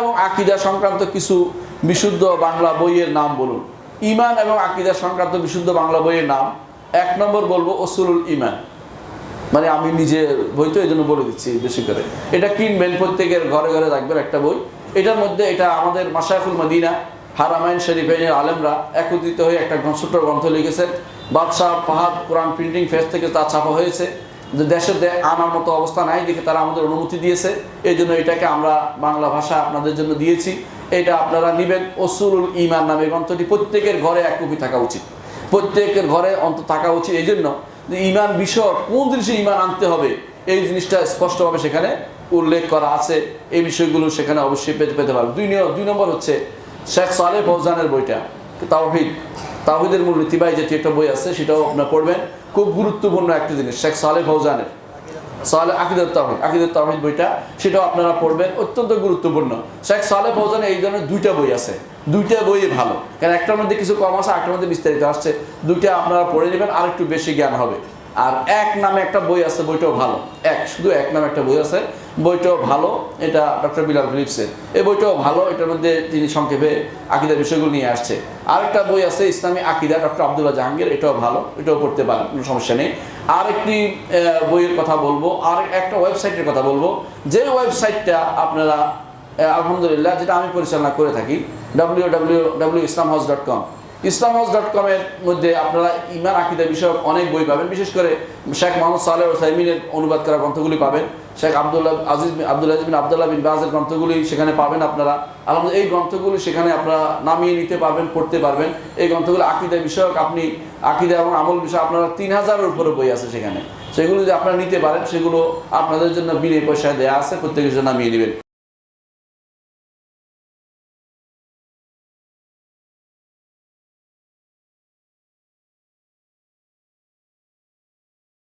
এবং আকিদা সংক্রান্ত কিছু বিশুদ্ধ বাংলা বইয়ের নাম বলুন। ইমান এবং আকিদা সংক্রান্ত বিশুদ্ধ বাংলা বইয়ের নাম। এক নম্বর বলব অসুলুল ইমান। মানে আমি নিজে বই তো এই জন্য বলে দিচ্ছি বেশি করে। এটা কিনবেন প্রত্যেকের ঘরে ঘরে রাখবেন একটা বই। এটার মধ্যে এটা আমাদের মাসায়ফুল মদিনা, হারামাইন শরীফের আলেমরা একত্রিত হয়ে একটা ছোট্ট গ্রন্থ লিখেছেন। বাদশাহ পাহাদ কোরআন প্রিন্টিং ফেস থেকে তা ছাপা হয়েছে। যে দেশে আনার মতো অবস্থা নাই দেখে তারা আমাদের অনুমতি দিয়েছে, এই জন্য এটাকে আমরা বাংলা ভাষা আপনাদের জন্য দিয়েছি। এটা আপনারা নেবেন অসুরুল ইমান নামে গ্রন্থটি প্রত্যেকের ঘরে এক কপি থাকা উচিত। প্রত্যেকের ঘরে অন্ত থাকা উচিত, এই জন্য যে ইমান বিষয় কোন জিনিসে ইমান আনতে হবে, এই জিনিসটা স্পষ্টভাবে সেখানে উল্লেখ করা আছে। এই বিষয়গুলো সেখানে অবশ্যই পেতে পেতে পারবে দুই দুই নম্বর হচ্ছে শেখ সালে ফৌজানের বইটা, তাওহিদ। তাওহিদের মূল নীতিবাহী যেটি একটা বই আছে, সেটাও আপনার পড়বেন। খুব গুরুত্বপূর্ণ একটা জিনিস, শেখ সালে ফৌজানের। সালে আকিদুল তাহিদ আকিদুল তাহিদ বইটা, সেটাও আপনারা পড়বেন, অত্যন্ত গুরুত্বপূর্ণ। শেখ সালে ফৌজানে এই ধরনের দুইটা বই আছে। দুইটা বই ভালো। কারণ একটার মধ্যে কিছু কম আছে একটার মধ্যে বিস্তারিত আসছে। দুইটা আপনারা পড়ে নেবেন আর একটু বেশি জ্ঞান হবে। আর এক নামে একটা বই আছে, বইটাও ভালো। এক, শুধু এক নামে একটা বই আছে, বইটাও ভালো, এটা ডক্টর বিলাল ফিলিপসের। এই বইটাও ভালো, এটার মধ্যে তিনি সংক্ষেপে আকিদার বিষয়গুলো নিয়ে আসছে। আরেকটা বই আছে, ইসলামী আকিদা, ডক্টর আবদুল্লাহ জাহাঙ্গীর, এটাও ভালো, এটাও পড়তে পারেন, কোনো সমস্যা নেই। আর একটি বইয়ের কথা বলব, আর একটা ওয়েবসাইটের কথা বলব, যে ওয়েবসাইটটা আপনারা আলহামদুলিল্লাহ, যেটা আমি পরিচালনা করে থাকি W W W Islam house dot com Islam house dot কমের মধ্যে আপনারা ইমান আকিদা বিষয়ক অনেক বই পাবেন। বিশেষ করে শেখ মোহাম্মদ সালেহ সাইমিনের অনুবাদ করা গ্রন্থগুলি পাবেন। শেখ আবদুল্লাহ আজিজ আব্দুল আজিজ আবদুল্লাহ বিন বাজের গ্রন্থগুলি সেখানে পাবেন আপনারা। আলহামদুলিল্লাহ, এই গ্রন্থগুলি সেখানে আপনারা নামিয়ে নিতে পারবেন, পড়তে পারবেন। এই গ্রন্থগুলো আকিদা বিষয়ক, আপনি আকিদা এবং আমল বিষয় আপনারা তিন হাজারের উপরে বই আছে সেখানে। সেগুলো যদি আপনারা নিতে পারেন, সেগুলো আপনাদের জন্য বিনে পয়সায় দেওয়া আছে, প্রত্যেকের জন্য নামিয়ে নেবেন।